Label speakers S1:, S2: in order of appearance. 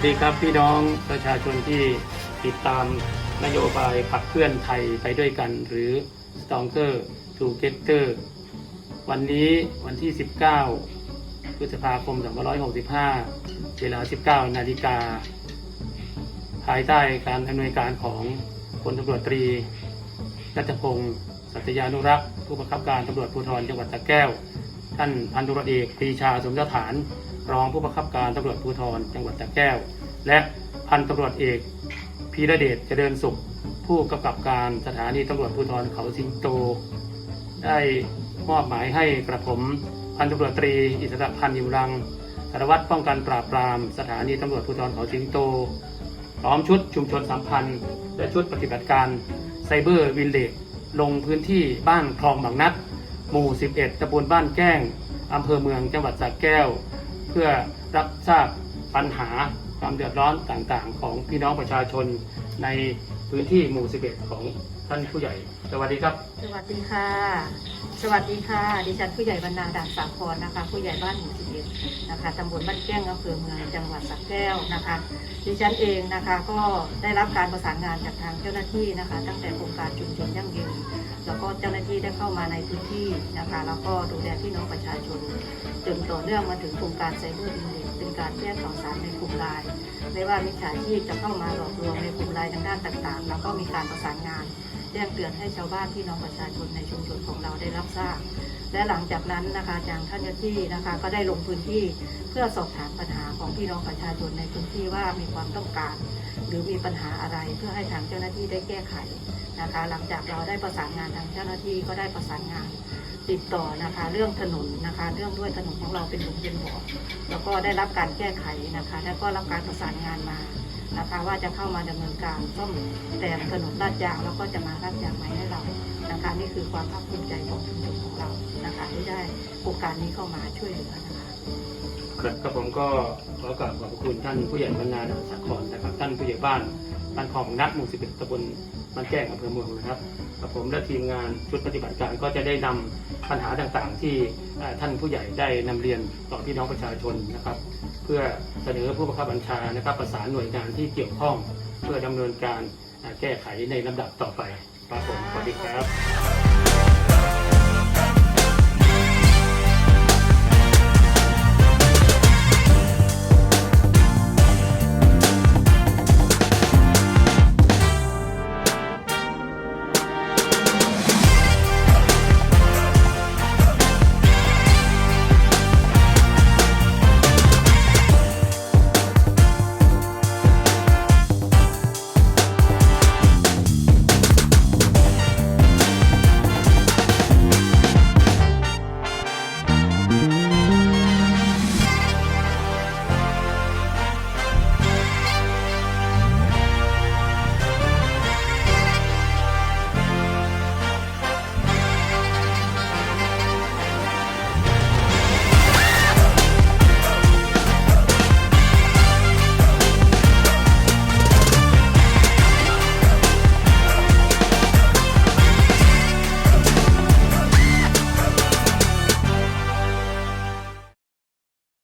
S1: สดีครับพี่น้องประชาชนที่ติดตามนโยบายขับเคลื่อนไทยไปด้วยกัน หรือ Stronger Together วันนี้วันที่ 19 พฤษภาคม 2565 เวลา 19 นาฬิกา ภายใต้การอำนวยการของพลตำรวจตรีรัตพงศ์สัตยานุรักษ์ ผู้บังคับการตำรวจภูธรจังหวัดสระแก้ว ท่านพันตำรเอกปรีชาสมยศฐาน รองผู้บังคับการตำรวจภูธรจังหวัดสระแก้ว และพันตำรวจเอกพีระเดชเจริญสุข ผู้กำกับการสถานีตำรวจภูธรเขาสิงโต ได้มอบหมายให้กระผมพันตำรวจตรีอิสระพันธ์ยิมรังสารวัตรป้องกันปราบปราม สถานีตำรวจภูธรเขาสิงโตพร้อมชุดชุมชนสัมพันธ์ และชุดปฏิบัติการไซเบอร์วินเลจลงพื้นที่บ้านคลองบางนัด หมู่ 11ตำบลบ้านแก้งอำเภอเมืองจังหวัดสระแก้ว เพื่อรับทราบปัญหาความเดือดร้อนต่างๆ ของพี่น้องประชาชนในพื้นที่หมู่ 11 ของท่านผู้ใหญ่ สวัสดีครับ
S2: สวัสดีค่ะ สวัสดีค่ะ ดิฉันผู้ใหญ่บรรณาด่านสาครนะคะ ผู้ใหญ่บ้านหมู่ นะคะตำบลบ้านแก้งอำเภอเมืองจังหวัดสระแก้วนะคะ ดิฉันเองนะคะก็ได้รับการประสานงานจากทางเจ้าหน้าที่นะคะ ตั้งแต่โครงการชุมชนยั่งยืนแล้วก็เจ้าหน้าที่ได้เข้ามาในพื้นที่นะคะ แล้วก็ดูแลพี่น้องประชาชนจนต่อเนื่องมาถึงโครงการไซเบอร์ดินเด็เป็นการแจ้งข่าวสารในกลุ่มไลน์ไม่ว่ามิจฉาชีพจะเข้ามาหลอกลวงในกลุ่มไลน์ทางด้านต่างๆ แล้วก็มีการประสานงาน แจ้งเตือนให้ชาวบ้านพี่น้องประชาชนในชุมชนของเราได้รับทราบ และหลังจากนั้นนะคะทางท่านเจ้าหน้าที่นะคะก็ได้ลงพื้นที่เพื่อสอบถามปัญหาของพี่น้องประชาชนในพื้นที่ว่ามีความต้องการ หรือมีปัญหาอะไรเพื่อให้ทางเจ้าหน้าที่ได้แก้ไขนะคะ หลังจากเราได้ประสานงานทางเจ้าหน้าที่ก็ได้ประสานงานติดต่อนะคะเรื่องถนนนะคะ เรื่องด้วยถนนของเราเป็นหลุมเป็นบ่อแล้วก็ได้รับการแก้ไขนะคะ แล้วก็รับการประสานงานมา นะคะว่าจะเข้ามาดำเนินการซ่อมแซมถนนลาดยางแล้วก็จะมาลาดยางไม้ให้เรานะคะนี่คือความภาคภูมิใจของชุมชนของเรานะคะที่ได้โครงการนี้เข้ามาช่วยเหลือนะคะ
S1: ครับกับผมก็ขอกราบขอบพระคุณท่านผู้ใหญ่บรรณาดาสาครนะครับท่านผู้ใหญ่บ้านบ้านคลองนัดหมู่11ตำบลบ้านแก้งอำเภอเมืองนะครับกับผมและทีมงานชุดปฏิบัติการก็จะได้นำปัญหาต่างๆ ที่ท่านผู้ใหญ่ได้นำเรียนต่อพี่น้องประชาชนนะครับ พื่อเสนอผู้บังคับบัญชานะครับประสานหน่วยงานที่เกี่ยวข้อง เพื่อดำเนินการแก้ไขในลำดับต่อไปครับผมสวัสดีครับ